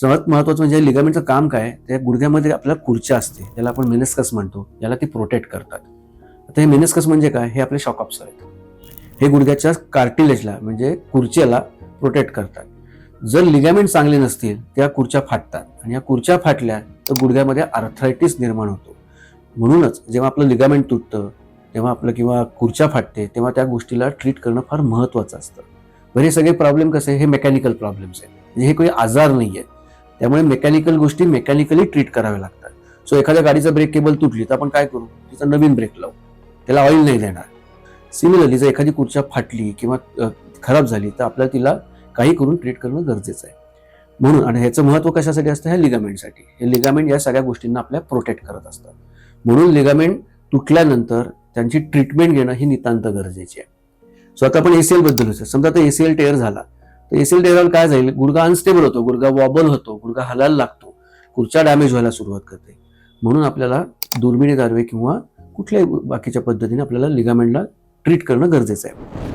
सर्वात महत्वाचं म्हणजे लिगामेंटचं काम काय त्या गुडघ्यामध्ये आपल्याला खुर्च्या असते. ज्याला आपण मेनेस्कस म्हणतो याला ती प्रोटेक्ट करतात. आता हे मेनेस्कस म्हणजे काय? हे आपले शॉक ऑप्सर आहेत. हे गुडघ्याच्या कार्टिलेजला म्हणजे खुर्च्याला प्रोटेक्ट करतात. जर लिगामेंट चांगले नसतील त्या खुर्च्या फाटतात. आणि या खुर्च्या फाटल्या तर गुडघ्यामध्ये आर्थरायटिस निर्माण होतो. म्हणूनच जेव्हा आपलं लिगामेंट तुटतं तेव्हा आपलं किंवा खुर्च्या फाटते तेव्हा त्या गोष्टीला ट्रीट करणं फार महत्त्वाचं असतं. बरं हे सगळे प्रॉब्लेम कसे? हे मेकॅनिकल प्रॉब्लेम्स आहेत. म्हणजे हे काही आजार नाही आहेत त्यामुळे मेकॅनिकल गोष्टी मेकॅनिकली ट्रीट कराव्या लागतात. सो एखाद्या गाडीचा ब्रेक केबल तुटली तर आपण काय करू? तिचा नवीन ब्रेक लावू. त्याला ऑइल नाही देणार. सिमिलरली जर एखादी खुर्च्या फाटली किंवा खराब झाली तर आपल्याला तिला काही करून ट्रीट करणं गरजेचं आहे. म्हणून आणि ह्याचं महत्त्व कशासाठी असतं? ह्या लिगामेंटसाठी. हे लिगामेंट या सगळ्या गोष्टींना आपल्या प्रोटेक्ट करत असतात. म्हणून लिगामेंट तुटल्यानंतर त्यांची ट्रीटमेंट घेणं ही नितांत गरजेची आहे. सो आता आपण एसीएलबद्दल समजा आता एसीएल टेअर झाला. तर एसीएल टेअरवर काय जाईल? गुडगा अनस्टेबल होतो. गुडगा वॉबल होतो. मुलगा हलायला लागतो. खुर्च्या डॅमेज व्हायला सुरुवात करते. म्हणून आपल्याला दुर्मिणी दारवे किंवा कुठल्याही बाकीच्या पद्धतीने आपल्याला लिगामेंटला ट्रीट करणं गरजेचं आहे.